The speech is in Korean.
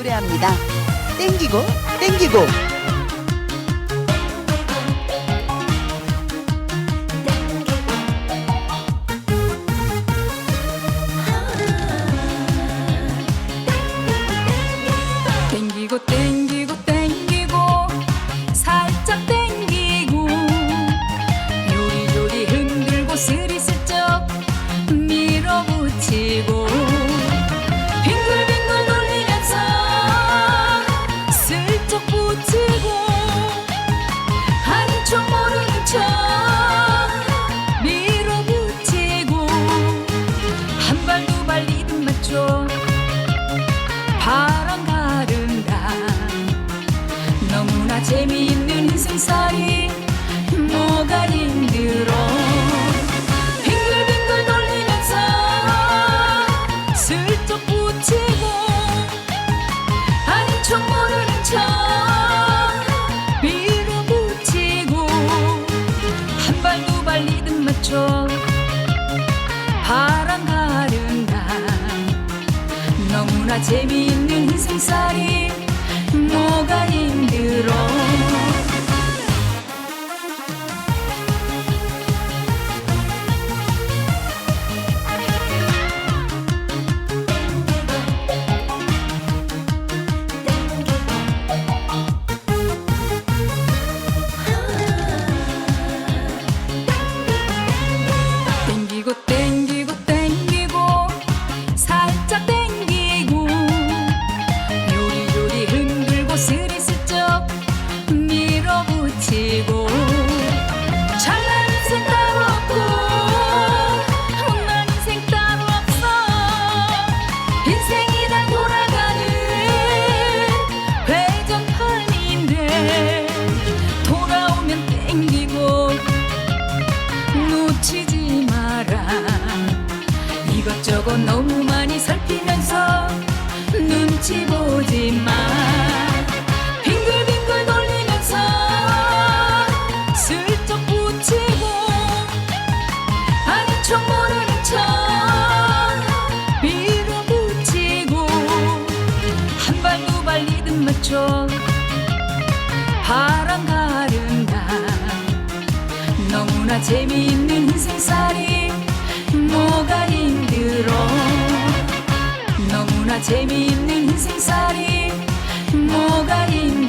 노래합니다. 땡기고 땡기고. 살짝 땡기고. 요리요리 흔들고 스리 재미있는 인생살이 이것저것 너무 많이 살피면서 눈치 보지 마. 빙글빙글 돌리면서 슬쩍 붙이고 아닌 척 모르는 척 밀어붙이고 한 발 두 발 리듬 맞춰 바람 가른다. 너무나 재미있는 인생살이 재미있는 인생살이 뭐가 있나?